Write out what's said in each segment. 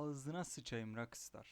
Ağzına sıçayım Rockstar.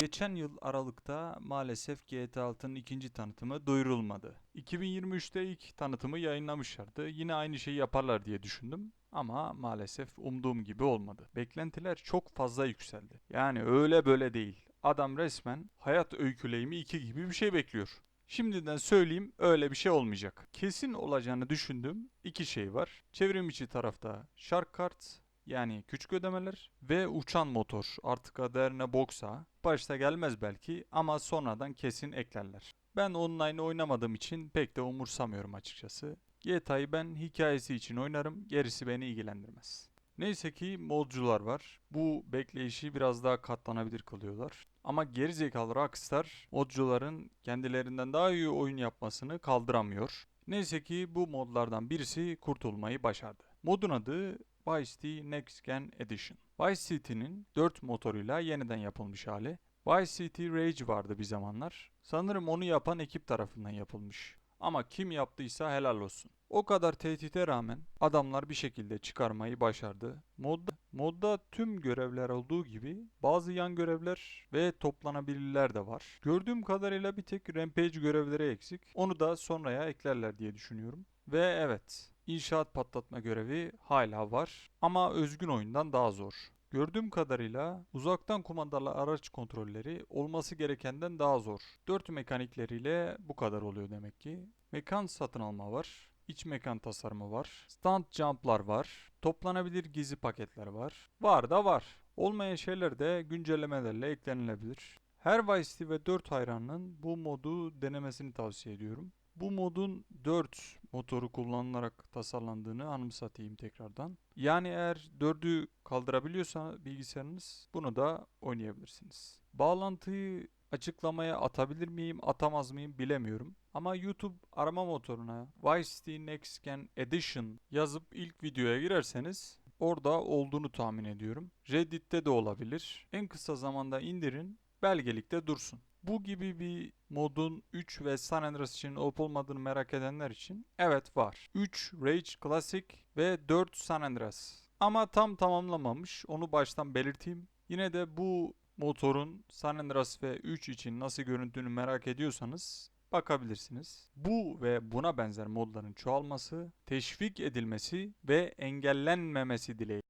Geçen yıl Aralık'ta maalesef GTA 6'nın ikinci tanıtımı duyurulmadı. 2023'te ilk tanıtımı yayınlamışlardı. Yine aynı şeyi yaparlar diye düşündüm. Ama maalesef umduğum gibi olmadı. Beklentiler çok fazla yükseldi. Yani öyle böyle değil. Adam resmen hayat öyküleyimi 2 gibi bir şey bekliyor. Şimdiden söyleyeyim öyle bir şey olmayacak. Kesin olacağını düşündüğüm iki şey var. Çevrim içi tarafta Shark Cards yani küçük ödemeler ve uçan motor artık adı ne boksa başta gelmez belki ama sonradan kesin eklerler. Ben online oynamadığım için pek de umursamıyorum açıkçası. GTA'yı ben hikayesi için oynarım gerisi beni ilgilendirmez. Neyse ki modcular var. Bu bekleyişi biraz daha katlanabilir kılıyorlar. Ama gerizekalı Rockstar modcuların kendilerinden daha iyi oyun yapmasını kaldıramıyor. Neyse ki bu modlardan birisi kurtulmayı başardı. Modun adı City Next Gen Edition. Vice City'nin 4 motoruyla yeniden yapılmış hali. City Rage vardı bir zamanlar. Sanırım onu yapan ekip tarafından yapılmış. Ama kim yaptıysa helal olsun. O kadar tehdite rağmen adamlar bir şekilde çıkarmayı başardı. Mod, modda tüm görevler olduğu gibi bazı yan görevler ve toplanabilirler de var. Gördüğüm kadarıyla bir tek Rampage görevleri eksik. Onu da sonraya eklerler diye düşünüyorum. Ve evet, inşaat patlatma görevi hala var ama özgün oyundan daha zor. Gördüğüm kadarıyla uzaktan kumandalı araç kontrolleri olması gerekenden daha zor. 4 mekanikleriyle bu kadar oluyor demek ki. Mekan satın alma var. İç mekan tasarımı var. Stunt jump'lar var. Toplanabilir gizli paketler var. Var da var. Olmayan şeyler de güncellemelerle eklenilebilir. Her Vice ve 4 hayranının bu modu denemesini tavsiye ediyorum. Bu modun 4 motoru kullanılarak tasarlandığını anımsatayım tekrardan. Yani eğer 4'ü kaldırabiliyorsa bilgisayarınız bunu da oynayabilirsiniz. Bağlantıyı açıklamaya atabilir miyim, atamaz mıyım bilemiyorum. Ama YouTube arama motoruna City Next Gen Edition yazıp ilk videoya girerseniz orada olduğunu tahmin ediyorum. Reddit'te de olabilir. En kısa zamanda indirin, belgelikte dursun. Bu gibi bir modun 3 ve San Andreas için olup olmadığını merak edenler için evet var. 3 Rage Classic ve 4 San Andreas. Ama tam tamamlamamış onu baştan belirteyim. Yine de bu motorun San Andreas ve 3 için nasıl göründüğünü merak ediyorsanız bakabilirsiniz. Bu ve buna benzer modların çoğalması, teşvik edilmesi ve engellenmemesi dileğiyle.